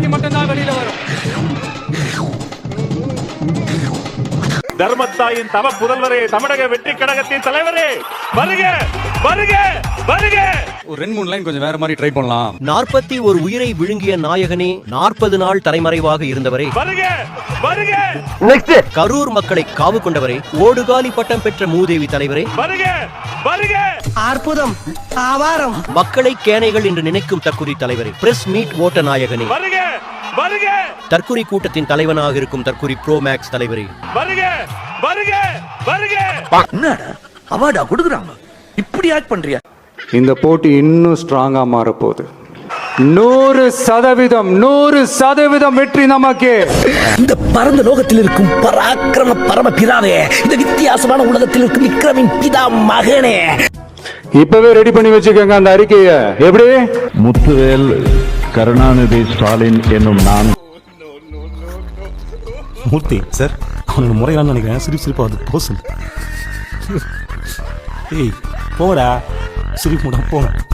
இறங்கி மட்டும்தான் வெளியில வரும். தர்மத்தாயின் தவ புதல்வரே தமிழக வெற்றி கழகத்தின் தலைவரே வருக வருக வருக! ஒரு ரெண்டு மூணு லைன் கொஞ்சம் வேற மாதிரி ட்ரை பண்ணலாம். நாற்பத்தி ஒரு உயிரை விழுங்கிய நாயகனே நாற்பது நாள் தலைமறைவாக இருந்தவரே. வருக வருக! கரூர் மக்களை காவு கொண்டவரே. ஓடுகாலி பட்டம் பெற்ற மூதேவி தலைவரே. வருக வருக! அற்புதம் ஆவாரம். மக்களை கேனைகள் என்று நினைக்கும் தற்குறி தலைவரே. பிரஸ் மீட் ஓட்ட நாயகனே. வருக வருக! தற்குறி கூட்டத்தின் தலைவனாக இருக்கும் தற்குறி ப்ரோ மேக்ஸ் தலைவரே. வருக வருக வருக! என்னடா? அவார்டா கொடுக்குறாங்க. இப்படி ஆக்ட் பண்றியா? இந்த போட்டி இன்னும் ஸ்ட்ராங்கா மாறப்போகுது. நூறு சதவீதம் நூறு சதவீதம் வெற்றி நமக்கு. இந்த பரந்த லோகத்தில் இருக்கும் பராக்கிரம பரம பிதாவே இந்த வித்தியாசமான உலகத்தில் இருக்கும் விக்ரமின் பிதா மகனே. இப்பவே ரெடி பண்ணி வச்சுக்கோங்க அந்த அறிக்கையை. எப்படி? முத்துவேல் கருணாநிதி ஸ்டாலின் என்னும் நான். மூர்த்தி சார் அவனோட முறையான்னு நினைக்கிறேன். சிரிப்பு சிரிப்பா அது போசல். ஏய் போங்கடா சிரிப்பு மூடா போங்க